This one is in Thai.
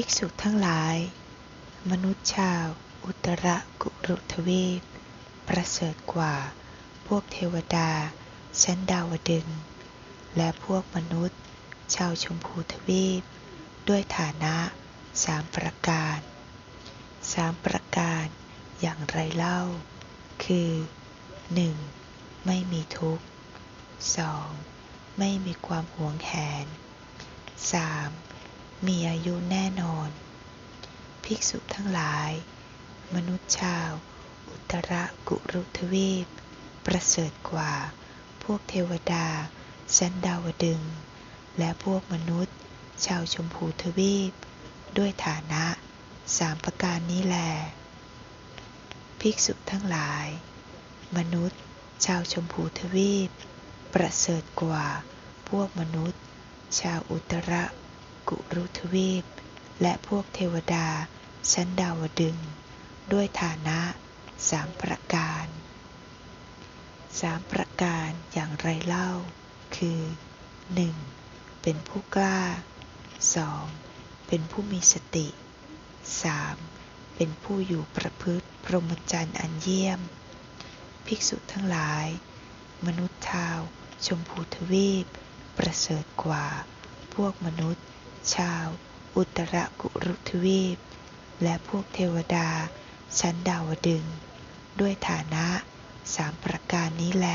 ภิกษุทั้งหลาย มนุษย์ชาว อุตรกุรุทวีป ประเสริฐกว่า พวกเทวดา ชั้นดาวดึง และพวกมนุษย์ ชาวชมพูทวีป ด้วยฐานะสามประการสามประการอย่างไรเล่า คือ 1. ไม่มีทุกข์ 2. ไม่มีความหวงแหน 3. มีอายุแน่นอน ภิกษุทั้งหลาย มนุษย์ชาว อุตรกุรุทวีป ประเสริฐกว่า พวกเทวดา ชั้นดาวดึง และพวกมนุษย์ ชาวชมพูทวีป ด้วยฐานะสามประการนี้แล ภิกษุทั้งหลาย มนุษย์ ชาวชมพูทวีป ประเสริฐกว่า พวกมนุษย์ ชาวอุตร กุรุทวีป และพวกเทวดา ชั้นดาวดึง ด้วยฐานะสามประการสามประการอย่างไรเล่า คือ 1. เป็นผู้กล้า 2. เป็นผู้มีสติ 3. เป็นผู้อยู่ประพฤติพรหมจรรย์อันเยี่ยม ภิกษุทั้งหลาย มนุษย์ชาว ชมพูทวีป ประเสริฐกว่า พวกมนุษย์ ชาว อุตรกุรุทวีป และพวกเทวดา ชั้นดาวดึง ด้วยฐานะสามประการนี้แล